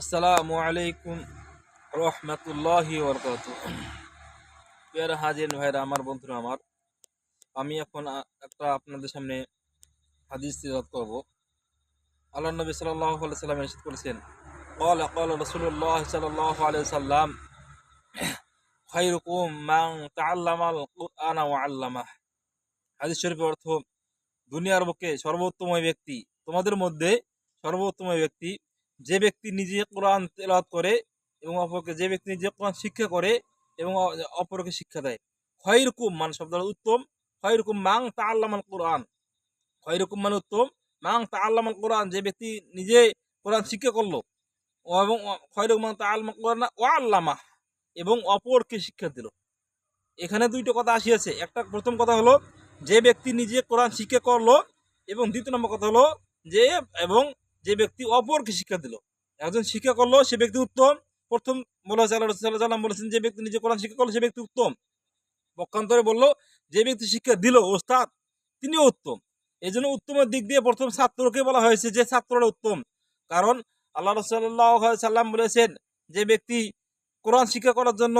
আসসালামু আলাইকুম রহমতুল্লাহি বরকত পেয়ার হাজির ভাইরা, আমার বন্ধুরা, আমার, আমি এখন একটা আপনাদের সামনে হাদিস তিরাত করব। আল্লাহ নবী সাল্লাহ সাল্লাম নিষেধ করেছেন কল কল রসুল্লাহ সাল্লাহ আলিয়া সাল্লাম খৈরকুম মাং তাল্লামাল আনা ও আল্লামা হাদিস শরীফের অর্থ, দুনিয়ার বুকে সর্বোত্তম ব্যক্তি, তোমাদের মধ্যে সর্বোত্তম ব্যক্তি যে ব্যক্তি নিজে কোরআন তেলাওয়াত করে এবং অপরকে যে ব্যক্তি নিজে কোরআন শিক্ষা করে এবং অপরকে শিক্ষা দেয়। খয়রকুম মানে শব্দটা উত্তম। খয়রকুম মাং তা আল্লামাল কোরআন। খয়রকুম মানে উত্তম। মাং তা আল্লামাল কোরআন, যে ব্যক্তি নিজে কোরআন শিক্ষা করল এবং খয়রকুম তা আল্লামা কোরআন ও আল্লামা এবং অপরকে শিক্ষা দিল। এখানে দুইটা কথা আসিয়াছে। একটা প্রথম কথা হলো, যে ব্যক্তি নিজে কোরআন শিক্ষা করল এবং দ্বিতীয় নম্বর কথা হলো, যে এবং যে ব্যক্তি অপরকে শিক্ষা দিল। একজন শিক্ষা করল, সে ব্যক্তি উত্তম। প্রথম মোল্লা বলেছেন, যে ব্যক্তি নিজে কোরআন শিক্ষা করল, সে ব্যক্তি উত্তম। পক্ষান্তরে বলল, যে ব্যক্তি শিক্ষা দিল, ওস্তাদ, তিনিও উত্তম। এই জন্য উত্তমের দিক দিয়ে প্রথম ছাত্রকে বলা হয়েছে যে ছাত্ররা উত্তম। কারণ আল্লাহ রসুল্লাহ সাল্লাম বলেছেন, যে ব্যক্তি কোরআন শিক্ষা করার জন্য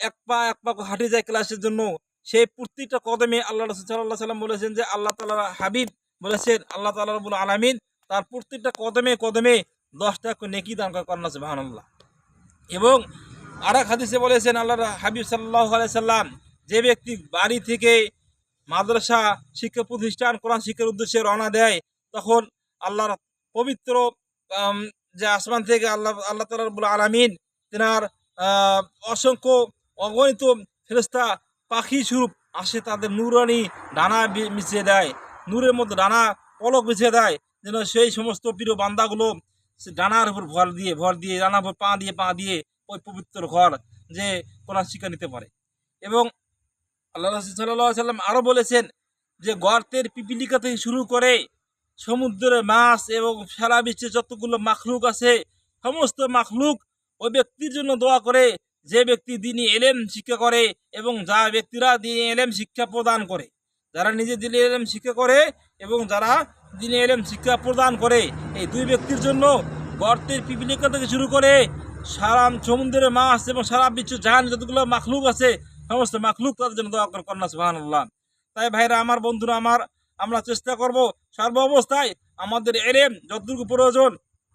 এক পা এক পা হাঁটে যায় ক্লাসের জন্য সেই প্রতিটা কদমে আল্লাহ রসুল সাল্লাহ সাল্লাম বলেছেন যে আল্লাহ তালা হাবিব বলেছেন, আল্লাহ তালা রবুল আলমিন তার প্রত্যেকটা কদমে কদমে দশটা করে নেকি দান আছে আল্লাহ এবং আর এক হাদিসে বলেছেন আল্লাহ হাবিব সাল্লাহ সাল্লাম, যে ব্যক্তি বাড়ি থেকে মাদ্রাসা শিক্ষা প্রতিষ্ঠান, কোরআন শিক্ষার উদ্দেশ্যে রওনা দেয়, তখন আল্লাহর পবিত্র যে আসমান থেকে আল্লাহ আল্লাহ তালা রবুল আলমিন তেনার অসংখ্য অগণিত ফেরস্তা পাখি স্বরূপ আসে তাদের নূরানি ডানা মিশিয়ে দেয়। নূরের মধ্যে ডানা পলক বিছিয়ে দেয়। যেন সেই সমস্ত প্রিয় বান্দাগুলো ডানার উপর ভর দিয়ে ভর দিয়ে, ডানার উপর পা দিয়ে পা দিয়ে ওই পবিত্র ঘর যে কোরআন শিক্ষা নিতে পারে। এবং আল্লাহ সাল্লাহ সাল্লাম আরও বলেছেন যে, গর্তের পিপিলিকা থেকে শুরু করে সমুদ্রের মাছ এবং সারা বিশ্বে যতগুলো মাখলুক আছে, সমস্ত মাখলুক ওই ব্যক্তির জন্য দোয়া করে যে ব্যক্তি দিনই এলেম শিক্ষা করে এবং যা ব্যক্তিরা দিনে এলেম শিক্ষা প্রদান করে। যারা নিজে দিনে এলেম শিক্ষা করে এবং যারা দিনে এলেম শিক্ষা প্রদান করে, এই দুই ব্যক্তির জন্য গর্তের পিপিলিকা থেকে শুরু করে সারা সমুদ্রের মাছ এবং সারা বিশ্ব জাহান যতগুলো মাখলুক আছে, সমস্ত মাখলুক তাদের জন্য দোয়া কন্যা সুহান তাই ভাইরা, আমার বন্ধুরা, আমার, আমরা চেষ্টা করব সর্ব অবস্থায় আমাদের এলেম যতটুকু প্রয়োজন,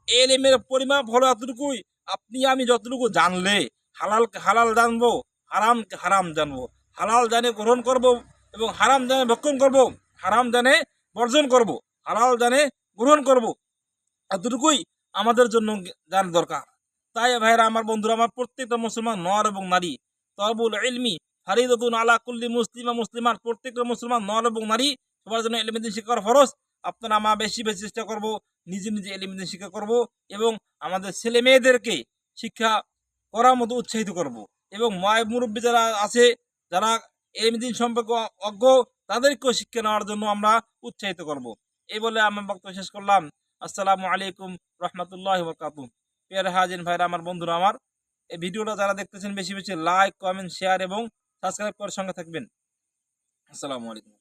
এলেমের পরিমাপ হলো এতটুকুই। আপনি, আমি যতটুকু জানলে, হালালকে হালাল জানব, হারামকে হারাম জানব। হালাল জানে গ্রহণ করব এবং হারাম জানে ভক্ষণ করব, হারাম জানে বর্জন করব, হালাল জানে গ্রহণ করব। এতটুকুই আমাদের জন্য জানা দরকার। তাই ভাইরা আমার বন্ধুরা, আমার প্রত্যেকটা মুসলমান নর এবং নারী তরবুল ইলমি ফারিদুন আলা কুল্লি মুসলিমা মুসলিমান প্রত্যেকটা মুসলমান নর এবং নারী, সবার জন্য এলিমেদিন শিক্ষা করা ফরজ। আপনারা আমরা বেশি বেশি চেষ্টা করব, নিজে নিজে এলিমেদিন শিক্ষা করব এবং আমাদের ছেলে মেয়েদেরকে শিক্ষা করার মতো উৎসাহিত করব। এবং মায় মুরব্বী যারা আছে, যারা এলিমেদিন সম্পর্কে অজ্ঞ, তাদেরকেও শিক্ষা নেওয়ার জন্য আমরা উৎসাহিত করব। এই বলে আমার বক্তব্য শেষ করলাম। আসসালামু আলাইকুম রহমতুল্লাহ বরকাতু পেয়ার হাজিন ভাইরা, আমার বন্ধুরা, আমার, এই ভিডিওটা যারা দেখতেছেন, বেশি বেশি লাইক, কমেন্ট, শেয়ার এবং সাবস্ক্রাইব করার সঙ্গে থাকবেন। আসসালামু আলাইকুম।